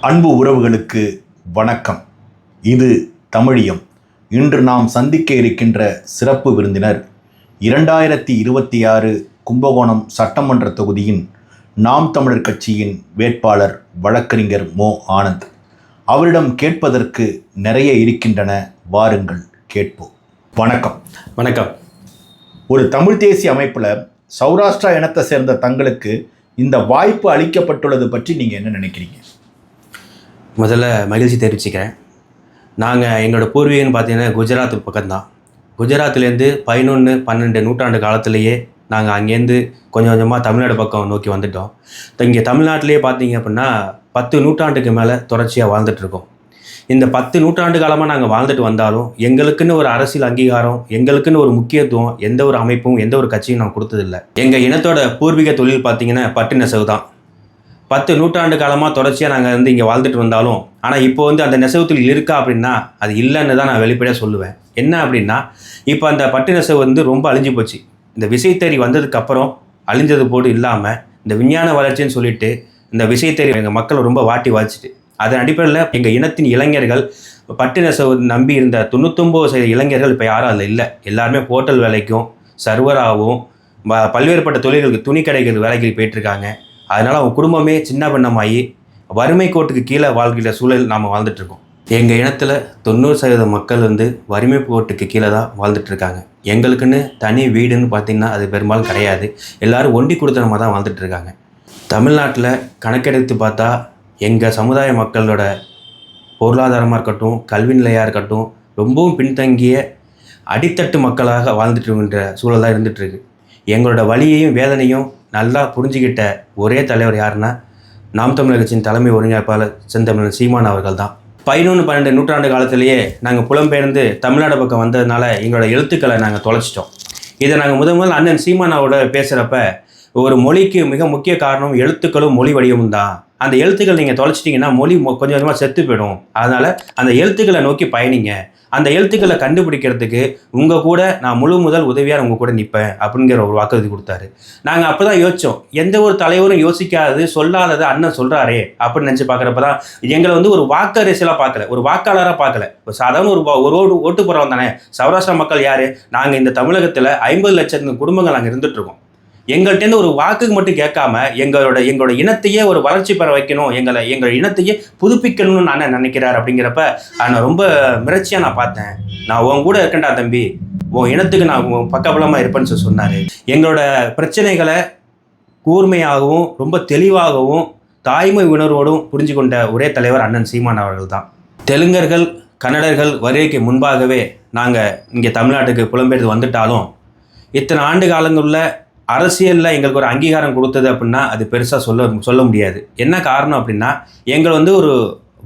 அன்பு உறவுகளுக்கு வணக்கம். இது தமிழியம். இன்று நாம் சந்திக்க இருக்கின்ற சிறப்பு விருந்தினர் இரண்டாயிரத்தி இருபத்தி ஆறு கும்பகோணம் சட்டமன்ற தொகுதியின் நாம் தமிழர் கட்சியின் வேட்பாளர் வழக்கறிஞர் மோ. ஆனந்த். அவரிடம் கேட்பதற்கு நிறைய இருக்கின்றன. வாருங்கள் கேட்போம். வணக்கம். வணக்கம். ஒரு தமிழ் தேசிய அமைப்பில் சௌராஷ்டிரா இனத்தை சேர்ந்த தங்களுக்கு இந்த வாய்ப்பு அளிக்கப்பட்டுள்ளது பற்றி நீங்கள் என்ன நினைக்கிறீங்க? முதல்ல மகிழ்ச்சி தெரிவிச்சுக்கிறேன். நாங்கள் எங்களோட பூர்வீகம்னு பார்த்தீங்கன்னா குஜராத் பக்கம்தான். குஜராத்லேருந்து பதினொன்று பன்னெண்டு நூற்றாண்டு காலத்திலேயே நாங்கள் அங்கேருந்து கொஞ்சம் கொஞ்சமாக தமிழ்நாடு பக்கம் நோக்கி வந்துட்டோம். இப்போ இங்கே தமிழ்நாட்டிலே பார்த்தீங்க அப்படின்னா பத்து நூற்றாண்டுக்கு மேலே தொடர்ச்சியாக வாழ்ந்துட்டுருக்கோம் இந்த பத்து நூற்றாண்டு காலமாக நாங்கள் வாழ்ந்துட்டு வந்தாலும் எங்களுக்குன்னு ஒரு அரசியல் அங்கீகாரம் எங்களுக்குன்னு ஒரு முக்கியத்துவம் எந்த ஒரு அமைப்பும் எந்த ஒரு கட்சியும் நான் கொடுத்ததில்லை. எங்கள் இனத்தோட பூர்வீக தொழில் பார்த்தீங்கன்னா பட்டு நெசவு தான் பத்து நூற்றாண்டு காலமாக தொடர்ச்சியாக நாங்கள் வந்து இங்கே வாழ்ந்துட்டு வந்தாலும் ஆனால் இப்போ வந்து அந்த நெசவு தொழில் இருக்கா அப்படின்னா அது இல்லைன்னு தான் நான் வெளிப்படையாக சொல்லுவேன். என்ன அப்படின்னா இப்போ அந்த பட்டு நெசவு வந்து ரொம்ப அழிஞ்சு போச்சு. இந்த விசைத்தறி வந்ததுக்கப்புறம் அழிஞ்சது போடு இல்லாமல் இந்த விஞ்ஞான வளர்ச்சின்னு சொல்லிட்டு இந்த விசைத்தறி எங்கள் மக்களை ரொம்ப வாட்டி வாழ்ச்சிட்டு அதன் அடிப்படையில் எங்கள் இனத்தின் இளைஞர்கள் பட்டு நெசவு நம்பி இருந்த தொண்ணூத்தொம்பது சதவீத இளைஞர்கள் இப்போ யாரும் அதில் இல்லை. எல்லாருமே ஹோட்டல் வேலைக்கும் சர்வராகவும் ப- பல்வேறுபட்ட தொழில்களுக்கு துணி கடைகள் வேலைக்கு போயிட்டுருக்காங்க அதனால் அவங்க குடும்பமே சின்ன பின்னமாகி வறுமை கோட்டுக்கு கீழே வாழ்கிற சூழல் நாம் வாழ்ந்துட்டு இருக்கோம் எங்கள் இனத்தில் தொண்ணூறு சதவீத மக்கள் வந்து வறுமை கோட்டுக்கு கீழே தான் வாழ்ந்துட்டுருக்காங்க. எங்களுக்குன்னு தனி வீடுன்னு பார்த்திங்கன்னா அது பெரும்பாலும் கிடையாது. எல்லோரும் ஒண்டி கொடுத்தனமாக தான் வாழ்ந்துட்டுருக்காங்க. தமிழ்நாட்டில் கணக்கெடுத்து பார்த்தா எங்கள் சமுதாய மக்களோட பொருளாதாரமாக இருக்கட்டும் கல்வி நிலையாக இருக்கட்டும் ரொம்பவும் பின்தங்கிய அடித்தட்டு மக்களாக வாழ்ந்துட்டு இருக்கின்ற சூழல் தான் எங்களோட வழியையும் வேதனையும் நல்லா புரிஞ்சுக்கிட்ட ஒரே தலைவர் யாருன்னா நாம் தமிழர் கட்சியின் தலைமை ஒருங்கிணைப்பாளர் செந்தமிழன் சீமான் அவர்கள் தான் பதினொன்று பன்னெண்டு நூற்றாண்டு காலத்திலேயே நாங்கள் புலம்பெயர்ந்து தமிழ்நாடு பக்கம் வந்ததுனால எங்களோட எழுத்துக்களை நாங்கள் தொலைச்சிட்டோம். இதை நாங்கள் முதல் முதல் அண்ணன் சீமானாவோட பேசுகிறப்ப ஒரு மொழிக்கு மிக முக்கிய காரணம் எழுத்துக்களும் மொழி வடிவமும் தான். அந்த எழுத்துக்கள் நீங்கள் தொலைச்சிட்டிங்கன்னா மொழி கொஞ்சம் கொஞ்சமாக செத்து போயிடும். அதனால் அந்த எழுத்துக்களை நோக்கி பயணிங்க. அந்த எழுத்துக்களை கண்டுபிடிக்கிறதுக்கு உங்கள் கூட நான் முழு முதல் உதவியாக உங்கள் கூட நிற்பேன் அப்படிங்கிற ஒரு வாக்குறுதி கொடுத்தாரு. நாங்கள் அப்போ தான் யோசித்தோம் எந்த ஒரு தலைவரும் யோசிக்காதது சொல்லாதது அண்ணன் சொல்கிறாரே அப்படின்னு நினச்சி பார்க்குறப்ப தான் எங்களை வந்து ஒரு வாக்கரசியலாக பார்க்கல ஒரு வாக்காளராக பார்க்கல ஒரு சாதாரண ஒரு ஒரு ஓட்டு ஓட்டு போகிறவன் தானே சௌராஷ்டிரா மக்கள் யார்? நாங்கள் இந்த தமிழகத்தில் ஐம்பது லட்சம் குடும்பங்கள் நாங்கள் இருந்துகிட்ருக்கோம் எங்கள்கிட்டேருந்து ஒரு வாக்குக்கு மட்டும் கேட்காம எங்களோட எங்களோட இனத்தையே ஒரு வளர்ச்சி பெற வைக்கணும் எங்களை எங்கள் இனத்தையே புதுப்பிக்கணும்னு அண்ணன் நினைக்கிறார் அப்படிங்கிறப்ப நான் ரொம்ப மிரட்சியாக நான் பார்த்தேன். நான் உன் கூட இருக்கேன்டா தம்பி. உன் இனத்துக்கு நான் உன் பக்கபலமாக இருப்பேன்னு சொல்லி சொன்னார். எங்களோட பிரச்சனைகளை கூர்மையாகவும் ரொம்ப தெளிவாகவும் தாய்மை உணர்வோடும் புரிஞ்சு கொண்ட ஒரே தலைவர் அண்ணன் சீமான் அவர்கள் தான். தெலுங்கர்கள் கன்னடர்கள் வருகைக்கு முன்பாகவே நாங்கள் இங்கே தமிழ்நாட்டுக்கு புலம்பெயர்ந்து வந்துட்டாலும் இத்தனை ஆண்டு காலங்களில் அரசியலில் எங்களுக்கு ஒரு அங்கீகாரம் கொடுத்தது அப்படின்னா அது பெருசாக சொல்ல சொல்ல முடியாது. என்ன காரணம் அப்படின்னா எங்களை வந்து ஒரு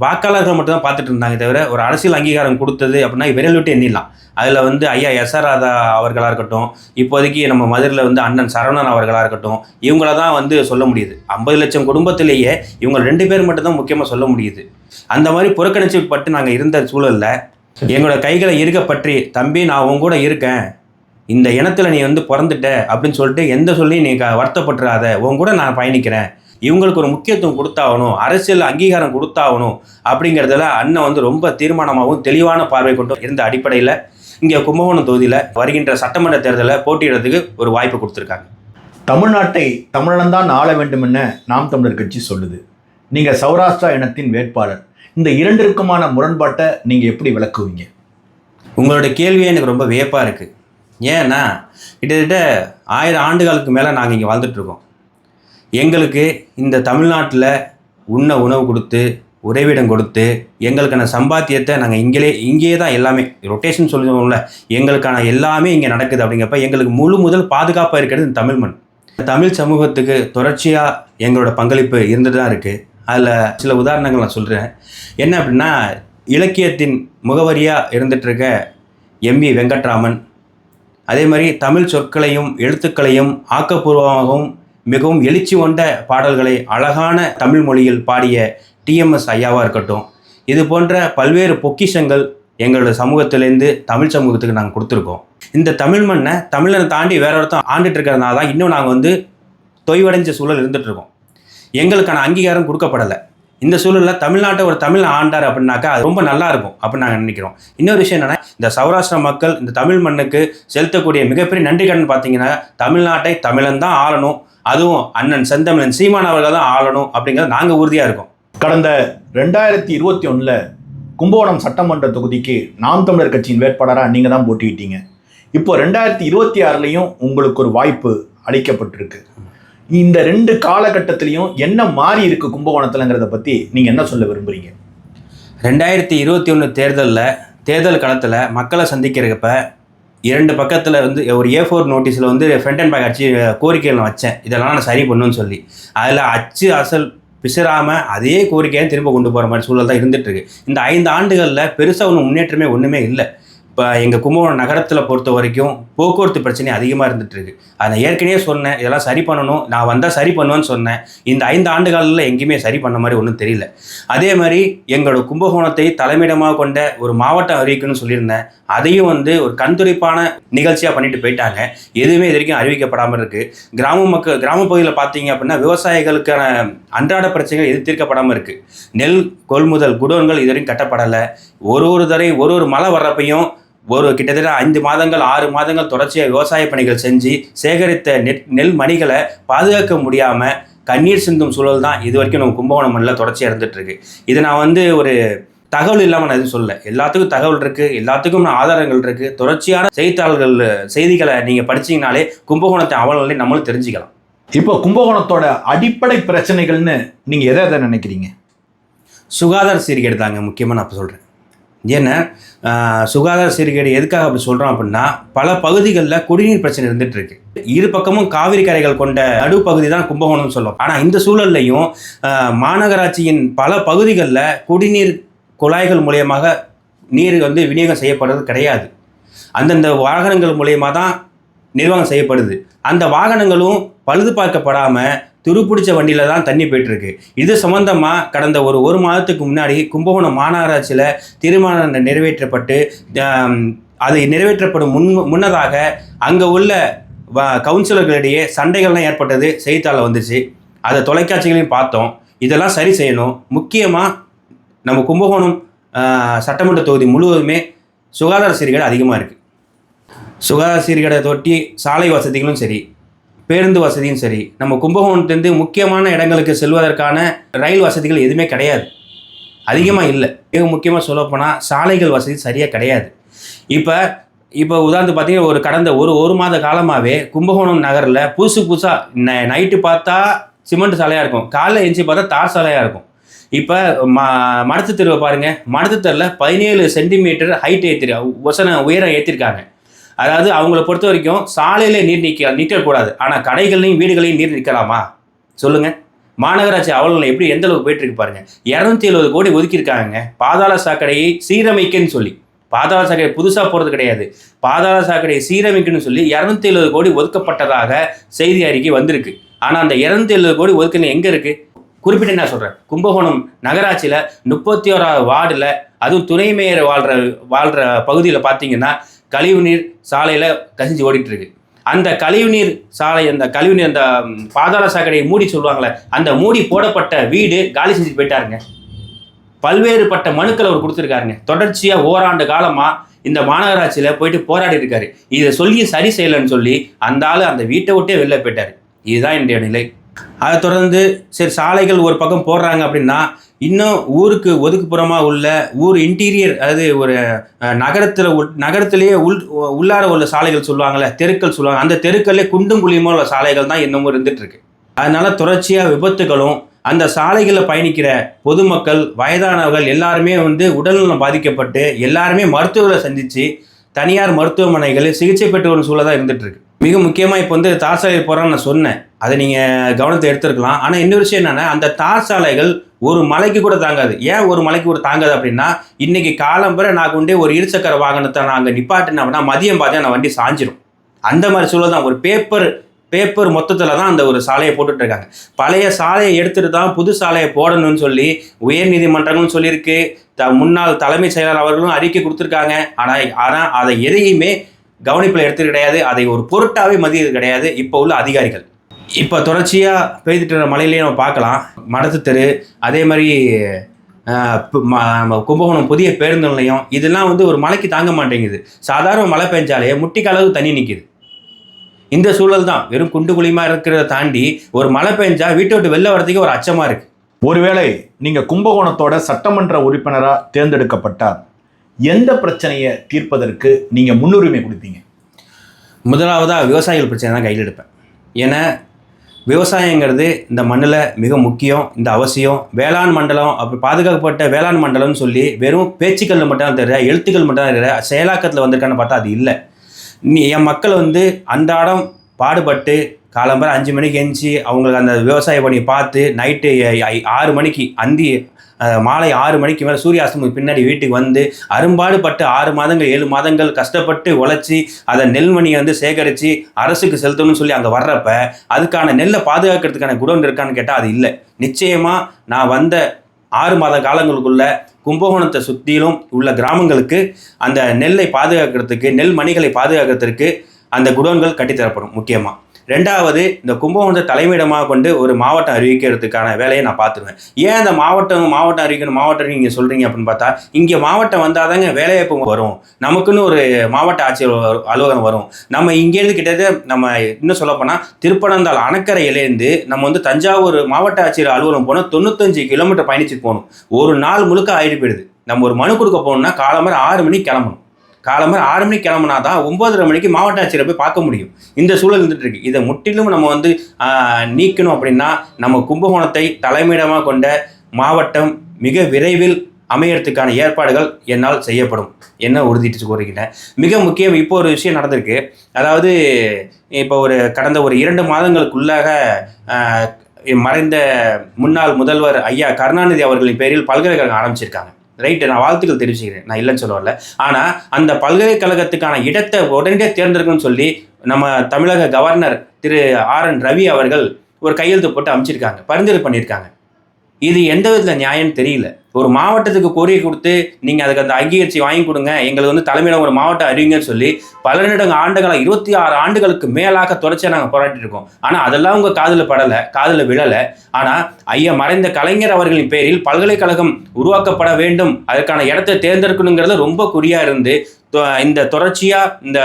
வாக்காளர்கள் மட்டும் தான் பார்த்துட்டு இருந்தாங்க தவிர ஒரு அரசியல் அங்கீகாரம் கொடுத்தது அப்படின்னா விரல் விட்டு எண்ணிடலாம். அதில் வந்து ஐயா எஸ் ஆர் ராதா அவர்களாக இருக்கட்டும் இப்போதைக்கு நம்ம மதுரையில் வந்து அண்ணன் சரவணன் அவர்களாக இருக்கட்டும் இவங்கள தான் வந்து சொல்ல முடியுது. ஐம்பது லட்சம் குடும்பத்திலேயே இவங்க ரெண்டு பேர் மட்டும் தான் முக்கியமாக சொல்ல முடியுது. அந்த மாதிரி புறக்கணிச்சு பட்டு நாங்கள் இருந்த சூழலில் எங்களோட கைகளை இருக்க பற்றி தம்பி நான் உங்க கூட இருக்கேன். இந்த இனத்தில் நீ வந்து பிறந்துட்ட அப்படின்னு சொல்லிட்டு எந்த சொல்லியும் நீ க- வருத்தப்பட்டுறாத. உன் கூட நான் பயணிக்கிறேன். இவங்களுக்கு ஒரு முக்கியத்துவம் கொடுத்தாகணும். அரசியல் அங்கீகாரம் கொடுத்தாகணும் அப்படிங்கிறதுல அண்ணன் வந்து ரொம்ப தீர்மானமாகவும் தெளிவான பார்வை கொண்டு இருந்த அடிப்படையில் இங்கே கும்பகோணம் தொகுதியில் வருகின்ற சட்டமன்ற தேர்தலில் போட்டியிடுறதுக்கு ஒரு வாய்ப்பு கொடுத்துருக்காங்க. தமிழ்நாட்டை தமிழன்தான் ஆள வேண்டும் என நாம் தமிழர் கட்சி சொல்லுது. நீங்கள் சௌராஷ்டிரா இனத்தின் வேட்பாளர். இந்த இரண்டிற்குமான முரண்பாட்டை நீங்கள் எப்படி விளக்குவீங்க? உங்களோட கேள்வியே எனக்கு ரொம்ப வியப்பாக இருக்குது ஏன்னா கிட்டத்தட்ட ஆயிரம் ஆண்டுகளுக்கு மேலே நாங்கள் இங்கே வாழ்ந்துட்டுருக்கோம். எங்களுக்கு இந்த தமிழ்நாட்டில் உண்ண உணவு கொடுத்து உறைவிடம் கொடுத்து எங்களுக்கான சம்பாத்தியத்தை நாங்கள் இங்கேயே இங்கேயே தான் எல்லாமே ரொட்டேஷன் சொல்லுவோம்ல எங்களுக்கான எல்லாமே இங்கே நடக்குது அப்படிங்கிறப்ப எங்களுக்கு முழு முதல் பாதுகாப்பாக இருக்கிறது இந்த தமிழ் மண். தமிழ் சமூகத்துக்கு தொடர்ச்சியாக எங்களோட பங்களிப்பு இருந்துட்டு தான் இருக்குது அதில் சில உதாரணங்கள் நான் சொல்கிறேன் என்ன அப்படின்னா இலக்கியத்தின் முகவரியாக இருந்துகிட்ருக்க இருக்க எம்பி வெங்கட்ராமன் அதே மாதிரி தமிழ் சொற்களையும் எழுத்துக்களையும் ஆக்கப்பூர்வமாகவும் மிகவும் எழுச்சி கொண்ட பாடல்களை அழகான தமிழ் மொழியில் பாடிய டிஎம்எஸ் ஐயாவாக இருக்கட்டும். இது போன்ற பல்வேறு பொக்கிஷங்கள் எங்களோட சமூகத்திலேருந்து தமிழ் சமூகத்துக்கு நாங்கள் கொடுத்துருக்கோம். இந்த தமிழ் மண்ணை தமிழனை தாண்டி வேற ஒருத்தன் ஆண்டுட்டு இருக்கிறதுனால தான் இன்னும் நாங்கள் வந்து தொய்வடைஞ்ச சூழல் இருந்துகிட்ருக்கோம் எங்களுக்கான அங்கீகாரம் கொடுக்கப்படலை. இந்த சூழலில் தமிழ்நாட்டை ஒரு தமிழ் ஆண்டார் அப்படின்னாக்கா அது ரொம்ப நல்லா இருக்கும் அப்படின்னு நாங்கள் நினைக்கிறோம். இன்னொரு விஷயம் என்னன்னா இந்த சௌராஷ்டிரா மக்கள் இந்த தமிழ் மண்ணுக்கு செலுத்தக்கூடிய மிகப்பெரிய நன்றி கடன் பார்த்தீங்கன்னா தமிழ்நாட்டை தமிழன் தான் ஆளணும். அதுவும் அண்ணன் செந்தமிழன் சீமான் அவர்கள் தான் ஆளணும் அப்படிங்கிறது நாங்கள் உறுதியாக இருக்கோம். கடந்த ரெண்டாயிரத்தி இருபத்தி ஒன்றில் கும்பகோணம் சட்டமன்ற தொகுதிக்கு நாம் தமிழர் கட்சியின் வேட்பாளராக நீங்கள் தான் போட்டிக்கிட்டீங்க இப்போ ரெண்டாயிரத்தி இருபத்தி ஆறுலையும் உங்களுக்கு ஒரு வாய்ப்பு அளிக்கப்பட்டிருக்கு. இந்த ரெண்டு காலகட்டத்திலையும் என்ன மாறி இருக்கு கும்பகோணத்துலங்கிறத பற்றி நீங்கள் என்ன சொல்ல விரும்புறீங்க? ரெண்டாயிரத்தி இருபத்தி ஒன்று தேர்தலில் தேர்தல் களத்தில் மக்களை சந்திக்கிறப்ப இரண்டு பக்கத்தில் வந்து ஒரு ஏ ஃபோர் நோட்டீஸில் வந்து ஃப்ரண்ட் அண்ட் பேக் அடிச்சு கோரிக்கைகள் நான் வச்சேன். இதெல்லாம் நான் சரி பண்ணுன்னு சொல்லி. அதில் அச்சு அசல் பிசராமல் அதே கோரிக்கையை திரும்ப கொண்டு போகிற மாதிரி சூழல் தான் இருந்துகிட்ருக்கு இந்த ஐந்து ஆண்டுகளில் பெருசாக ஒன்றும் முன்னேற்றமே ஒன்றுமே இல்லை. இப்போ எங்கள் கும்பகோணம் நகரத்தில் பொறுத்த வரைக்கும் போக்குவரத்து பிரச்சனை அதிகமாக இருந்துகிட்ருக்கு இருக்கு. அதை ஏற்கனவே சொன்னேன். இதெல்லாம் சரி பண்ணணும். நான் வந்தால் சரி பண்ணுவேன்னு சொன்னேன். இந்த ஐந்து ஆண்டுகளில் எங்கேயுமே சரி பண்ண மாதிரி ஒன்றும் தெரியல. அதே மாதிரி எங்களோட கும்பகோணத்தை தலைமையிடமாக கொண்ட ஒரு மாவட்டம் அறிவிக்கணும்னு சொல்லியிருந்தேன். அதையும் வந்து ஒரு கண்துடைப்பான நிகழ்ச்சியாக பண்ணிட்டு போயிட்டாங்க. எதுவுமே இது வரைக்கும் அறிவிக்கப்படாமல் இருக்குது கிராம மக்கள் கிராம பகுதியில் பார்த்தீங்க அப்படின்னா விவசாயிகளுக்கான அன்றாட பிரச்சனைகள் எது தீர்க்கப்படாமல் இருக்குது நெல் கொள்முதல் குடோன்கள் இது வரைக்கும் கட்டப்படலை. ஒரு ஒரு தடவை ஒரு ஒரு மழை வர்றப்பையும் ஒரு கிட்டத்தட்ட ஐந்து மாதங்கள் ஆறு மாதங்கள் தொடர்ச்சியாக விவசாய பணிகள் செஞ்சு சேகரித்த நெல் நெல் மணிகளை பாதுகாக்க முடியாமல் கண்ணீர் சிந்தும் சூழல் தான் இது வரைக்கும் நம்ம கும்பகோணம் மண்ணில் தொடர்ச்சியாக இருந்துட்டு இருக்கு. இது நான் வந்து ஒரு தகவல் இல்லாமல் நான் எதுவும் சொல்லல. எல்லாத்துக்கும் தகவல் இருக்கு எல்லாத்துக்கும் ஆதாரங்கள் இருக்கு. தொடர்ச்சியான செய்தித்தாள்கள் செய்திகளை நீங்கள் படிச்சீங்கனாலே கும்பகோணத்தை அவலநிலை நம்மளும் தெரிஞ்சுக்கலாம். இப்போ கும்பகோணத்தோட அடிப்படை பிரச்சனைகள்னு நீங்கள் எதை எதை நினைக்கிறீங்க? சுகாதார சீர்கேடு தாங்க முக்கியமாக நான் இப்போ சொல்கிறேன் ஏன்னா சுகாதார சீர்கேடு எதுக்காக அப்படி சொல்கிறோம் அப்படின்னா பல பகுதிகளில் குடிநீர் பிரச்சனை இருந்துட்டு இருக்கு. இரு பக்கமும் காவிரி கரைகள் கொண்ட நடுப்பகுதி தான் கும்பகோணம்னு சொல்லுவோம். ஆனால் இந்த சூழல்லையும் மாநகராட்சியின் பல பகுதிகளில் குடிநீர் குழாய்கள் மூலியமாக நீர் வந்து விநியோகம் செய்யப்படுறது கிடையாது. அந்தந்த வாகனங்கள் மூலயமா தான் நிர்வாகம் செய்யப்படுது. அந்த வாகனங்களும் பழுது பார்க்கப்படாமல் துருப்பிடிச்ச வண்டியில் தான் தண்ணி போயிட்டுருக்கு. இது சம்மந்தமாக கடந்த ஒரு ஒரு மாதத்துக்கு முன்னாடி கும்பகோணம் மாநகராட்சியில் தீர்மானம் நிறைவேற்றப்பட்டு அது நிறைவேற்றப்படும் முன் முன்னதாக அங்கே உள்ள வ- கவுன்சிலர்களிடையே சண்டைகள்லாம் ஏற்பட்டது செய்தித்தாளில் வந்துச்சு. அதை தொலைக்காட்சிகளையும் பார்த்தோம். இதெல்லாம் சரி செய்யணும். முக்கியமாக நம்ம கும்பகோணம் சட்டமன்ற தொகுதி முழுவதுமே சுகாதார சீர்கேடு அதிகமாக இருக்குது சுகாதார சீர்கேடை தொட்டி சாலை வசதிகளும் சரி. பேருந்து வசதியும் சரி நம்ம கும்பகோணத்துலேருந்து முக்கியமான இடங்களுக்கு செல்வதற்கான ரயில் வசதிகள் எதுவுமே கிடையாது. அதிகமாக இல்லை. மிக முக்கியமாக சொல்லப்போனால் சாலைகள் வசதி சரியாக கிடையாது. இப்போ இப்போ உதாரணத்துக்கு பார்த்தீங்கன்னா ஒரு கடந்த ஒரு ஒரு மாத காலமாகவே கும்பகோணம் நகரில் புதுசு புதுசாக நைட்டு பார்த்தா சிமெண்ட் சாலையாக இருக்கும். காலைல எழுந்துச்சி பார்த்தா தார் சாலையாக இருக்கும். இப்போ ம மடத்து தெருவை பாருங்கள் மடத்து தெருவில் பதினேழு சென்டிமீட்டர் ஹைட் ஏற்றி வசன உயரம் ஏற்றிருக்காங்க அதாவது அவங்கள பொறுத்த வரைக்கும் சாலையில நீர் நிற்க நிற்கக்கூடாது ஆனால் கடைகள்லையும் வீடுகளையும் நீர் நிற்கலாமா சொல்லுங்க. மாநகராட்சி அவலங்களை எப்படி எந்த அளவுக்கு போயிட்டு இருக்கு பாருங்க. இரநூத்தி எழுபது கோடி ஒதுக்கியிருக்காங்க பாதாள சாக்கடையை சீரமைக்கன்னு சொல்லி. பாதாள சாக்கடை புதுசாக போகிறது கிடையாது. பாதாள சாக்கடையை சீரமைக்கணும்னு சொல்லி இரநூத்தி எழுபது கோடி ஒதுக்கப்பட்டதாக செய்தி அறிக்கை வந்திருக்கு. ஆனால் அந்த இரநூத்தி எழுபது கோடி ஒதுக்கணும் எங்கே இருக்கு? குறிப்பிட்டு என்ன சொல்கிறேன் கும்பகோணம் நகராட்சியில் முப்பத்தி ஓராவது வார்டில் அதுவும் துணை மேயர் வாழ்கிற வாழ்கிற பகுதியில் பார்த்தீங்கன்னா கழிவுநீர் சாலையில் கசிஞ்சு ஓடிட்டுருக்கு. அந்த கழிவுநீர் சாலை அந்த கழிவுநீர் அந்த பாதாள சாக்கடையை மூடி சொல்லுவாங்களே அந்த மூடி போடப்பட்ட வீடு காலி செஞ்சு போயிட்டாருங்க. பல்வேறுபட்ட மனுக்கள் அவர் கொடுத்துருக்காருங்க. தொடர்ச்சியாக ஓராண்டு காலமாக இந்த மாநகராட்சியில் போயிட்டு போராடி இருக்காரு. இதை சொல்லி சரி செய்யலைன்னு சொல்லி அந்த ஆள் அந்த வீட்டை விட்டே வெளில போயிட்டார். இதுதான் என்னுடைய நிலை. அதை தொடர்ந்து சரி சாலைகள் ஒரு பக்கம் போடுறாங்க அப்படின்னா இன்னும் ஊருக்கு ஒதுக்குப்புறமாக உள்ள ஊர் இன்டீரியர் அதாவது ஒரு நகரத்தில் உள் நகரத்திலேயே உள் உள்ளார உள்ள சாலைகள் சொல்லுவாங்கள்ல தெருக்கள் சொல்லுவாங்க. அந்த தெருக்கள்லேயே குண்டும் குழியுமா உள்ள சாலைகள் தான் இன்னமும் இருந்துட்டு இருக்கு அதனால தொடர்ச்சியாக விபத்துகளும் அந்த சாலைகளில் பயணிக்கிற பொதுமக்கள் வயதானவர்கள் எல்லாருமே வந்து உடல்நலம் பாதிக்கப்பட்டு எல்லாருமே மருத்துவர்களை சந்தித்து தனியார் மருத்துவமனைகளில் சிகிச்சை பெற்று வரும் சூழல் தான் இருந்துட்டு இருக்கு மிக முக்கியமாக இப்போ வந்து தார் சாலை போகிறான்னு நான் சொன்னேன். அதை நீங்கள் கவனத்தை எடுத்துருக்கலாம். ஆனால் இன்னொரு விஷயம் என்னென்னா அந்த தார் சாலைகள் ஒரு மலைக்கு கூட தாங்காது. ஏன் ஒரு மலைக்கு கூட தாங்காது அப்படின்னா இன்றைக்கி காலம்பரை நான் கொண்டே ஒரு இருசக்கர வாகனத்தை நான் அங்கே நிப்பாட்டினேன் அப்படின்னா மதியம் பார்த்தா நான் வண்டி சாஞ்சிரும். அந்த மாதிரி சூழல் தான். ஒரு பேப்பர் பேப்பர் மொத்தத்தில் தான் அந்த ஒரு சாலையை போட்டுட்டு இருக்காங்க. பழைய சாலையை எடுத்துகிட்டு தான் புது சாலையை போடணும்னு சொல்லி உயர்நீதிமன்றங்களும் சொல்லியிருக்கு. த முன்னாள் தலைமைச் செயலர் அவர்களும் அறிக்கை கொடுத்துருக்காங்க. ஆனால் ஆனால் அதை எதையுமே கவனிப்பில் எடுத்தது கிடையாது. அதை ஒரு பொருட்டாகவே மதியது கிடையாது. இப்போ உள்ள அதிகாரிகள். இப்போ தொடர்ச்சியாக பெய்துட்டு வர மழையிலேயே நம்ம பார்க்கலாம். மடத்து தெரு அதே மாதிரி கும்பகோணம் புதிய பேருந்து நிலையம் இதெல்லாம் வந்து ஒரு மழைக்கு தாங்க மாட்டேங்குது. சாதாரண மழை பெஞ்சாலே முட்டிக்கு அளவு தண்ணி நிற்கிது இந்த சூழல் தான். வெறும் குண்டு குழியுமா இருக்கிறத தாண்டி ஒரு மழை பெஞ்சா வீட்டை விட்டு வெளில வர்றதுக்கு ஒரு அச்சமாக இருக்குது ஒருவேளை நீங்கள் கும்பகோணத்தோட சட்டமன்ற உறுப்பினராக தேர்ந்தெடுக்கப்பட்டார். எந்த பிரச்சனையை தீர்ப்பதற்கு நீங்கள் முன்னுரிமை கொடுப்பீங்க முதலாவதாக விவசாயிகள் பிரச்சனை தான் கையில் எடுப்பேன். ஏன்னா விவசாயங்கிறது இந்த மண்ணில் மிக முக்கியம் இந்த அவசியம். வேளாண் மண்டலம் அப்படி பாதுகாக்கப்பட்ட வேளாண் மண்டலம்னு சொல்லி வெறும் பேச்சுக்கள் மட்டும் தான் தெரியல எழுத்துக்கள் மட்டும் தான் தெரியல செயலாக்கத்தில் வந்திருக்கான்னு பார்த்தா அது இல்லை. நீ என் மக்கள் வந்து அன்றாடம் பாடுபட்டு காலம்பர அஞ்சு மணிக்கு எந்திச்சு அவங்களுக்கு அந்த விவசாய பணி பார்த்து நைட்டு ஆறு மணிக்கு அந்தி மாலை ஆறு மணிக்கு மேலே சூரிய பின்னாடி வீட்டுக்கு வந்து அரும்பாடுபட்டு ஆறு மாதங்கள் ஏழு மாதங்கள் கஷ்டப்பட்டு உழைச்சி அதை நெல்மணியை வந்து சேகரித்து அரசுக்கு செலுத்தணும்னு சொல்லி அங்கே வர்றப்ப அதுக்கான நெல்லை பாதுகாக்கிறதுக்கான குடோன் இருக்கான்னு கேட்டால் அது இல்லை. நிச்சயமாக நான் வந்த ஆறு மாத காலங்களுக்குள்ள கும்பகோணத்தை சுற்றிலும் உள்ள கிராமங்களுக்கு அந்த நெல்லை பாதுகாக்கிறதுக்கு நெல் மணிகளை பாதுகாக்கிறதுக்கு அந்த குடோன்கள் கட்டித்தரப்படும் முக்கியமாக ரெண்டாவது இந்த கும்பகோணத்தை தலைமையிடமாக கொண்டு ஒரு மாவட்டம் அறிவிக்கிறதுக்கான வேலையை நான் பார்த்துருவேன். ஏன் இந்த மாவட்டம் மாவட்டம் அறிவிக்கணும் மாவட்டம் நீங்கள் சொல்கிறீங்க அப்படின்னு பார்த்தா இங்கே மாவட்டம் வந்தால் தாங்க வேலைவாய்ப்பு வரும். நமக்குன்னு ஒரு மாவட்ட ஆட்சியர் அலுவலகம் வரும். நம்ம இங்கேருந்து கிட்டத்தட்ட நம்ம இன்னும் சொல்லப்போனால் திருப்பனந்தாள் அணக்கரையிலேருந்து நம்ம வந்து தஞ்சாவூர் மாவட்ட ஆட்சியர் அலுவலகம் போனால் தொண்ணூத்தஞ்சு கிலோமீட்டர் பயணிச்சு போகணும். ஒரு நாள் முழுக்க ஆயிட்டு போயிடுது. நம்ம ஒரு மனு கொடுக்க போகணும்னா காலம்பரம் ஆறு மணிக்கு கிளம்பணும். காலம்பர ஆறு மணிக்கு கிளம்புனா தான் ஒன்பதரை மணிக்கு மாவட்ட ஆட்சியரை போய் பார்க்க முடியும். இந்த சூழல் இருந்துட்டு இருக்கு. இதை முற்றிலும் நம்ம வந்து நீக்கணும் அப்படின்னா நம்ம கும்பகோணத்தை தலைமையிடமாக கொண்ட மாவட்டம் மிக விரைவில் அமையறதுக்கான ஏற்பாடுகள் என்னால் செய்யப்படும் என்ன உறுதிட்டு கூறுகிறேன் மிக முக்கியம் இப்போ ஒரு விஷயம் நடந்திருக்கு. அதாவது இப்போ ஒரு கடந்த ஒரு இரண்டு மாதங்களுக்குள்ளாக மறைந்த முன்னாள் முதல்வர் ஐயா கருணாநிதி அவர்களின் பேரில் பல்கலைக்கழகம் ஆரம்பிச்சிருக்காங்க. ரைட்டு நான் வாழ்த்துக்கள் தெரிவிச்சுக்கிறேன். நான் இல்லைன்னு சொல்ல வரல. ஆனால் அந்த பல்கலைக்கழகத்துக்கான இடத்தை உடனே தேர்ந்தெடுக்கணும்னு சொல்லி நம்ம தமிழக governor Thiru R N Ravi அவர்கள் ஒரு கையெழுத்து போட்டு அமைச்சிருக்காங்க. பரிந்துரை பண்ணியிருக்காங்க. இது எந்த விதத்தில் நியாயம்னு தெரியல. ஒரு மாவட்டத்துக்கு கோரிக்கை கொடுத்து நீங்கள் அதுக்கு அந்த அங்கீகரிச்சு வாங்கி கொடுங்க. எங்களுக்கு வந்து தலைமையில ஒரு மாவட்டம் அறிவிங்கன்னு சொல்லி பலனிடங்க ஆண்டுகளாக இருபத்தி ஆறு ஆண்டுகளுக்கு மேலாக தொடர்ச்சியாக நாங்கள் போராட்டிட்டு இருக்கோம். ஆனால் அதெல்லாம் உங்கள் காதில் படலை காதில் விழலை. ஆனால் ஐயா மறைந்த கலைஞர் அவர்களின் பேரில் பல்கலைக்கழகம் உருவாக்கப்பட வேண்டும். அதற்கான இடத்தை தேர்ந்தெடுக்கணுங்கிறது ரொம்ப குறியாக இருந்து தொ- இந்த தொடர்ச்சியாக இந்த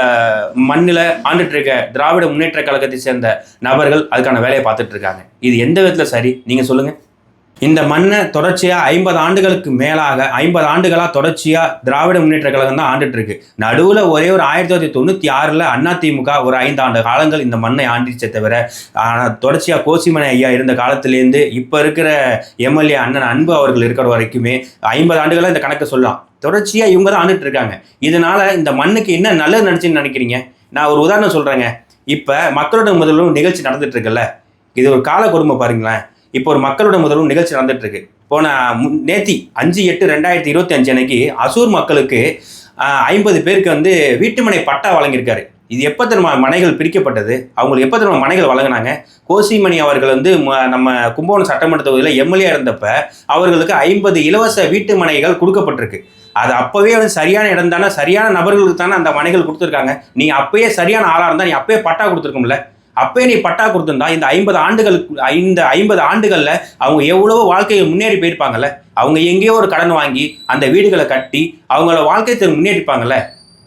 மண்ணில் ஆண்டுட்டு இருக்க திராவிட முன்னேற்ற கழகத்தை சேர்ந்த நபர்கள் அதுக்கான வேலையை பார்த்துட்டு இருக்காங்க. இது எந்த விதத்தில் சரி? நீங்கள் சொல்லுங்கள் இந்த மண்ணை தொடர்ச்சியாக ஐம்பது ஆண்டுகளுக்கு மேலாக ஐம்பது ஆண்டுகளாக தொடர்ச்சியாக திராவிட முன்னேற்ற கழகம் தான் ஆண்டுட்டு இருக்கு நடுவில் ஒரே ஒரு ஆயிரத்தி தொள்ளாயிரத்தி தொண்ணூற்றி ஆறில் அதிமுக ஒரு ஐந்து ஆண்டு காலங்கள் இந்த மண்ணை ஆண்டிச்சே தவிர ஆனால் தொடர்ச்சியாக கோசிமனை ஐயா இருந்த காலத்திலேருந்து இப்போ இருக்கிற எம்எல்ஏ அண்ணன் அன்பு அவர்கள் இருக்கிற வரைக்குமே ஐம்பது ஆண்டுகளாக இந்த கணக்கை சொல்லலாம். தொடர்ச்சியாக இவங்க தான் ஆண்டுட்டு இருக்காங்க இதனால் இந்த மண்ணுக்கு என்ன நல்லது நினச்சின்னு நினைக்கிறீங்க? நான் ஒரு உதாரணம் சொல்கிறேங்க இப்போ மக்களோட முதல்வரும் நிகழ்ச்சி நடந்துட்டு இருக்குல்ல இது ஒரு கால கொடுமை பாருங்களேன். இப்போ ஒரு மக்களோட முதல்வர் நிகழ்ச்சி நடந்துட்டு இருக்கு போன மு- நேத்தி அஞ்சு எட்டு ரெண்டாயிரத்தி இருபத்தி அஞ்சு அன்னைக்கு அசூர் மக்களுக்கு ஐம்பது பேருக்கு வந்து வீட்டுமனை பட்டா வழங்கியிருக்காரு. இது எப்போ திரும்ப மனைகள் பிரிக்கப்பட்டது? அவங்களுக்கு எப்போ திரும்ப மனைகள் வழங்கினாங்க? கோசிமணி அவர்கள் வந்து ம- நம்ம கும்பகோணம் சட்டமன்ற தொகுதியில் எம்எல்ஏ இருந்தப்ப அவர்களுக்கு ஐம்பது இலவச வீட்டு மனைகள் கொடுக்கப்பட்டிருக்கு. அது அப்போவே வந்து சரியான இடம் தானே சரியான நபர்களுக்கு தானே அந்த மனைகள் கொடுத்துருக்காங்க. நீ அப்பயே சரியான ஆளாக இருந்தால் நீ அப்பயே பட்டா கொடுத்துருக்கும்ல. அப்பயே நீ பட்டா கொடுத்துருந்தா இந்த ஐம்பது ஆண்டுகளுக்கு இந்த ஐம்பது ஆண்டுகளில் அவங்க எவ்வளவோ வாழ்க்கையில் முன்னேறி போயிருப்பாங்கல்ல? அவங்க எங்கேயோ ஒரு கடன் வாங்கி அந்த வீடுகளை கட்டி அவங்கள வாழ்க்கையை முன்னேறிப்பாங்கல்ல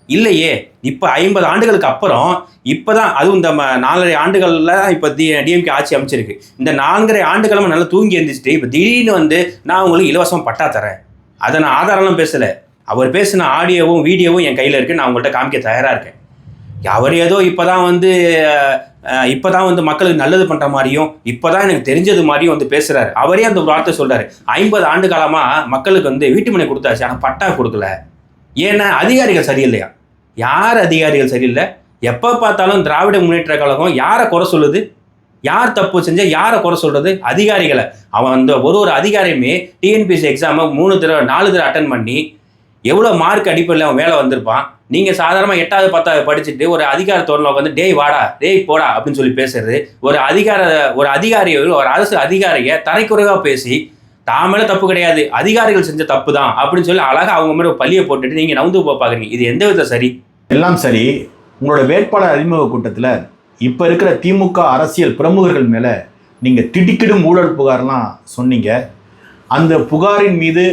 இல்லையே இப்போ ஐம்பது ஆண்டுகளுக்கு அப்புறம் இப்போ தான் அதுவும் இந்த ம- நாலரை ஆண்டுகளில் இப்போ டி டிஎம்கே ஆட்சி அமைச்சிருக்கு. இந்த நான்கரை ஆண்டுகளும் நல்லா தூங்கி எழுந்திரிச்சிட்டு இப்போ திடீர்னு வந்து நான் உங்களுக்கு இலவசம் பட்டா தரேன். அதை நான் ஆதாரம்லாம் பேசலை. அவர் பேசின ஆடியோவும் வீடியோவும் என் கையில் இருக்குது நான் உங்கள்கிட்ட காமிக்க தயாராக இருக்கேன். அவர் ஏதோ இப்போ தான் வந்து இப்போ தான் வந்து மக்களுக்கு நல்லது பண்ணுற மாதிரியும் இப்போ தான் எனக்கு தெரிஞ்சது மாதிரியும் வந்து பேசுகிறாரு அவரே அந்த ஒரு வார்த்தை சொல்கிறாரு ஐம்பது ஆண்டு காலமாக மக்களுக்கு வந்து வீட்டுமனை கொடுத்தாச்சு ஆனால் பட்டா கொடுக்கல. ஏன்னா அதிகாரிகள் சரியில்லையா? யார் அதிகாரிகள் சரியில்லை? எப்போ பார்த்தாலும் திராவிட முன்னேற்ற கழகம் யாரை குறை சொல்லுது? யார் தப்பு செஞ்சால் யாரை குறை சொல்கிறது அதிகாரிகளை. அவன் அந்த ஒரு ஒரு அதிகாரியுமே டிஎன்பிஎஸ்சி எக்ஸாமை மூணு தடவை நாலு தடவை அட்டன் பண்ணி எவ்வளோ மார்க் அடிப்படையில் அவன் வேலை வந்திருப்பான்? நீங்கள் சாதாரணமாக எட்டாவது பத்தாவது படிச்சுட்டு ஒரு அதிகார தோரணில் வந்து டேய் வாடா டேய் போடா அப்படின்னு சொல்லி பேசுறது. ஒரு அதிகார ஒரு அதிகாரியை ஒரு அரசு அதிகாரியை தரைக்குறைவாக பேசி தான் மேலே தப்பு கிடையாது அதிகாரிகள் செஞ்ச தப்பு தான் அப்படின்னு சொல்லி அழகாக அவங்க மேலே பள்ளியை போட்டுட்டு நீங்கள் நவுந்து போக பார்க்குறீங்க இது எந்த வித சரி? எல்லாம் சரி. உங்களோட வேட்பாளர் அறிமுக கூட்டத்தில் இப்போ இருக்கிற திமுக அரசியல் பிரமுகர்கள் மேலே நீங்கள் திடுக்கிடும் ஊழல் புகார்லாம் சொன்னீங்க. அந்த புகாரின் மீது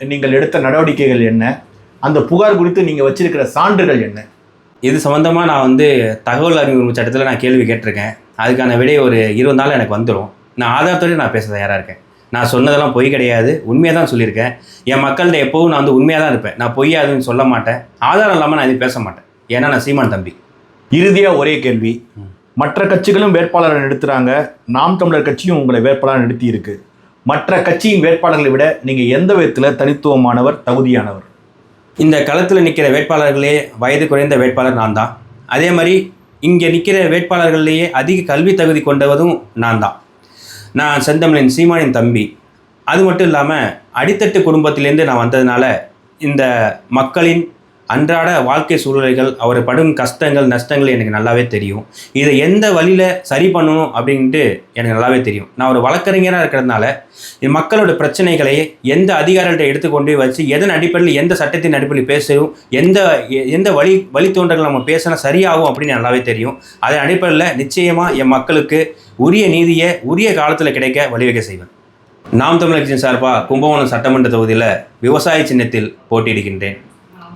நீங்கள் எடுத்த நடவடிக்கைகள் என்ன? அந்த புகார் குறித்து நீங்கள் வச்சிருக்கிற சான்றுகள் என்ன? இது சம்மந்தமாக நான் வந்து தகவல் உரிமை சட்டத்தில் நான் கேள்வி கேட்டிருக்கேன். அதுக்கான விடை ஒரு இருபது நாள் எனக்கு வந்துடும் நான் ஆதாரத்தோடய நான் பேச தயாராக இருக்கேன். நான் சொன்னதெல்லாம் பொய் கிடையாது. உண்மையாக தான் சொல்லியிருக்கேன். என் மக்கள்கிட்ட எப்போவும் நான் வந்து உண்மையாக தான் இருப்பேன். நான் பொய்யா எதுவும் சொல்ல மாட்டேன். ஆதாரம் இல்லாமல் நான் எதுவும் பேச மாட்டேன். ஏன்னா நான் சீமான் தம்பி. இறுதியாக ஒரே கேள்வி. மற்ற கட்சிகளும் வேட்பாளரை நிறுத்துறாங்க. நாம் தமிழர் கட்சியும் உங்களை வேட்பாளர் நிறுத்தி இருக்கு மற்ற கட்சியின் வேட்பாளர்களை விட நீங்கள் எந்த விதத்தில் தனித்துவமானவர் தகுதியானவர்? இந்த களத்தில் நிற்கிற வேட்பாளர்களே வயது குறைந்த வேட்பாளர் நான் தான் அதே மாதிரி இங்கே நிற்கிற வேட்பாளர்கள்லேயே அதிக கல்வி தகுதி கொண்டவதும் நான் தான் நான் செந்தமிழின் சீமானின் தம்பி. அது மட்டும் இல்லாமல் அடித்தட்டு குடும்பத்திலேருந்து நான் வந்ததுனால இந்த மக்களின் அன்றாட வாழ்க்கை சூழ்நிலைகள் அவர் படும் கஷ்டங்கள் நஷ்டங்கள் எனக்கு நல்லாவே தெரியும். இதை எந்த வழியில் சரி பண்ணணும் அப்படின்ட்டு எனக்கு நல்லாவே தெரியும். நான் ஒரு வழக்கறிஞராக இருக்கிறதுனால மக்களோட பிரச்சனைகளை எந்த அதிகாரிகிட்ட எடுத்துக்கொண்டு வச்சு எதன் அடிப்படையில் எந்த சட்டத்தின் அடிப்படையில் பேசவும் எந்த எ- எந்த வழி வழித்தோன்றல் நம்ம பேசினா சரியாகும் அப்படின்னு நல்லாவே தெரியும். அதன் அடிப்படையில் நிச்சயமாக என் மக்களுக்கு உரிய நீதியை உரிய காலத்தில் கிடைக்க வழிவகை செய்வேன். நாம் தமிழர் கட்சியின் சார்பாக கும்பகோணம் சட்டமன்ற தொகுதியில் விவசாய சின்னத்தில் போட்டியிடுகின்றேன்.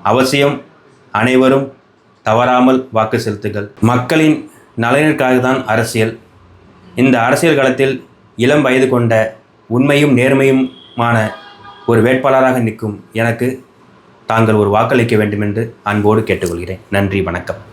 அவசியம் அனைவரும் தவறாமல் வாக்கு செலுத்துங்கள். மக்களின் நலனிற்காக தான் அரசியல். இந்த அரசியல் களத்தில் இளம் வயது கொண்ட உண்மையும் நேர்மையுமான ஒரு வேட்பாளராக நிற்கும் எனக்கு தாங்கள் ஒரு வாக்களிக்க வேண்டும் என்று அன்போடு கேட்டுக்கொள்கிறேன். நன்றி வணக்கம்.